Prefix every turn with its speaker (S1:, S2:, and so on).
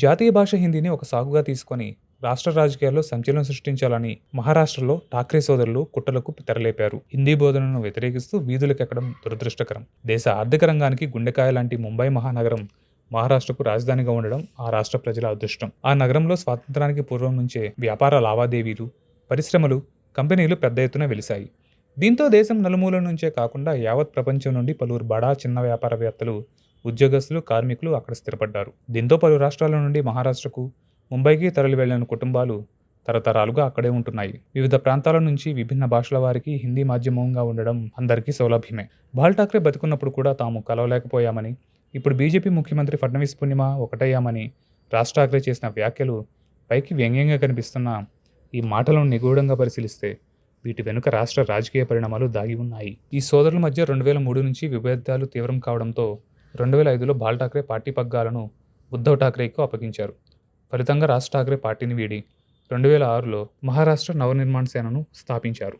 S1: జాతీయ భాష హిందీని ఒక సాగుగా తీసుకొని రాష్ట్ర రాజకీయాల్లో సంచలనం సృష్టించాలని మహారాష్ట్రలో ఠాక్రే సోదరులు కుట్రలకు తెరలేపారు. హిందీ బోధనను వ్యతిరేకిస్తూ వీధులకెక్కడం దురదృష్టకరం. దేశ ఆర్థిక రంగానికి గుండెకాయ లాంటి ముంబై మహానగరం మహారాష్ట్రకు రాజధానిగా ఉండడం ఆ రాష్ట్ర ప్రజల అదృష్టం. ఆ నగరంలో స్వాతంత్రానికి పూర్వం నుంచే వ్యాపార లావాదేవీలు పరిశ్రమలు కంపెనీలు పెద్ద ఎత్తున వెలిశాయి. దీంతో దేశం నలుమూల నుంచే కాకుండా యావత్ ప్రపంచం నుండి పలువురు బడా చిన్న వ్యాపారవేత్తలు ఉద్యోగస్తులు కార్మికులు అక్కడ స్థిరపడ్డారు. దీంతో పలు రాష్ట్రాల నుండి మహారాష్ట్రకు ముంబైకి తరలి వెళ్ళిన కుటుంబాలు తరతరాలుగా అక్కడే ఉంటున్నాయి. వివిధ ప్రాంతాల నుంచి విభిన్న భాషల వారికి హిందీ మాధ్యమంగా ఉండడం అందరికీ సౌలభ్యమే. బాల్ ఠాక్రే బతుకున్నప్పుడు కూడా తాము కలవలేకపోయామని ఇప్పుడు బీజేపీ ముఖ్యమంత్రి ఫడ్నవీస్ పూర్ణిమ ఒకటయ్యామని రాజ్ ఠాక్రే చేసిన వ్యాఖ్యలు పైకి వ్యంగ్యంగా కనిపిస్తున్న ఈ మాటలను నిగూఢంగా పరిశీలిస్తే వీటి వెనుక రాష్ట్ర రాజకీయ పరిణామాలు దాగి ఉన్నాయి. ఈ సోదరుల మధ్య రెండు వేల మూడు నుంచి విభేదాలు తీవ్రం కావడంతో రెండు వేల ఐదులో బాల్ ఠాక్రే పార్టీ పగ్గాలను ఉద్ధవ్ ఠాక్రేకు అప్పగించారు. ఫలితంగా రాజ్ ఠాక్రే పార్టీని వీడి రెండు వేల ఆరులో మహారాష్ట్ర నవనిర్మాణ సేనను స్థాపించారు.